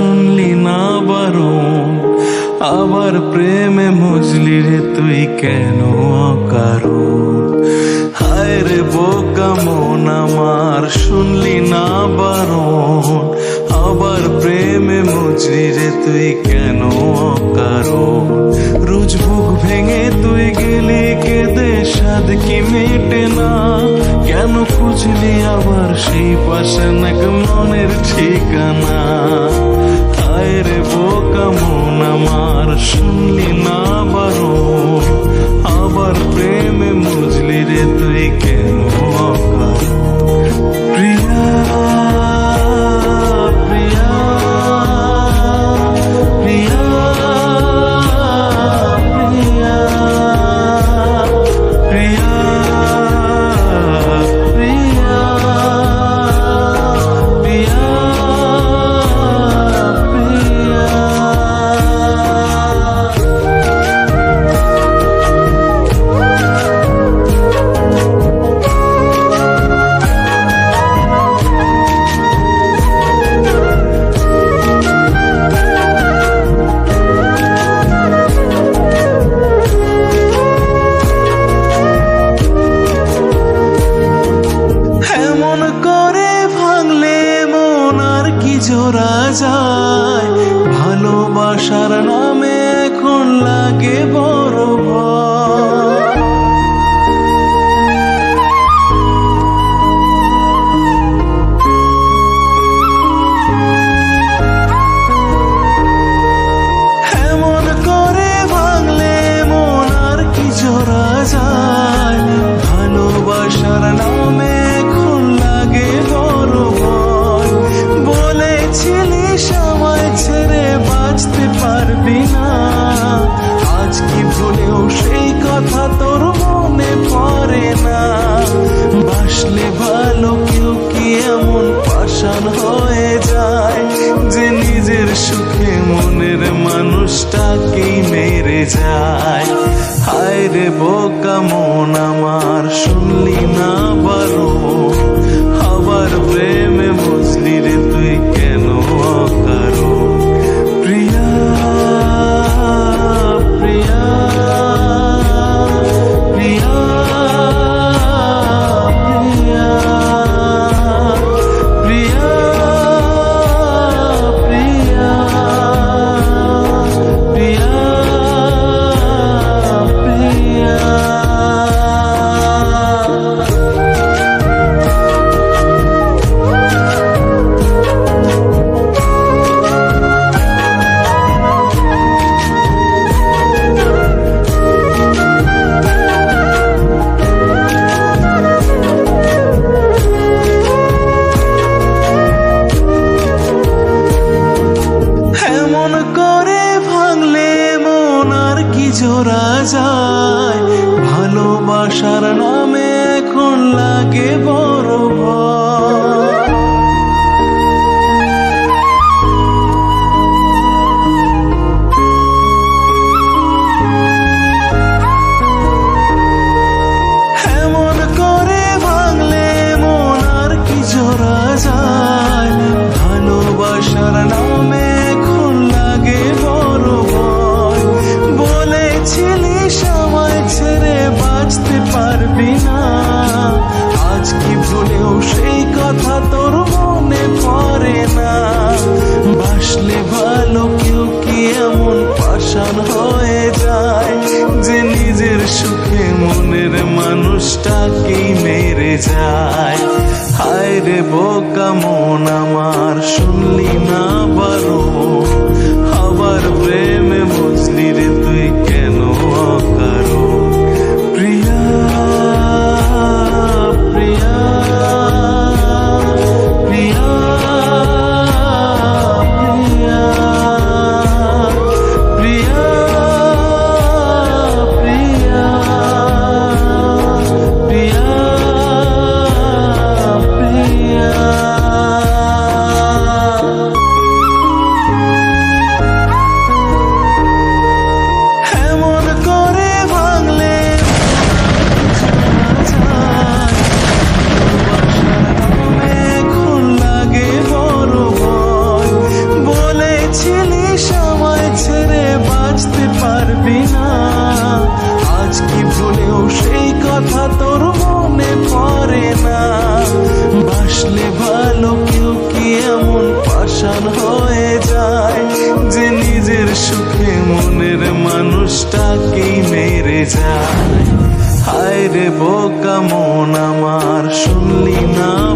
শুনলি না বারণ আবার প্রেমে মজলি রে তুই কেন অকারণ? হায় রে বোকা মন আমার, শুনলি না বারণ আবার প্রেমে মজলি রে তুই কেন অকারণ? রোজ বুক ভেঙে তুই গেলি কেঁদে সাদ কি মেটে না? কেন খুঁজলি আবার সেই পাশে নাক, মনের ঠিকানা? রে বোকা মন আমার শুনলি না বারো আবার প্রেমে মুজলি রে তুই কেন ভালোবাসার নামে এখন লাগে বড় মানুষটাকেই মেরে যায়? হায় রে বোকা মন আমার শুনলি লাগে বড় এমন করে ভাঙলে মন আর কি জোড়া যায়? পাষাণ হয়ে যায় যে নিজের সুখে মনের মানুষটাকেই মেরে যায়। হায় রে বোকা মন আমার, শুনলি না? মানুষটাকেই মেরে যায় হায় রে বোকা মন আমার শুনলি না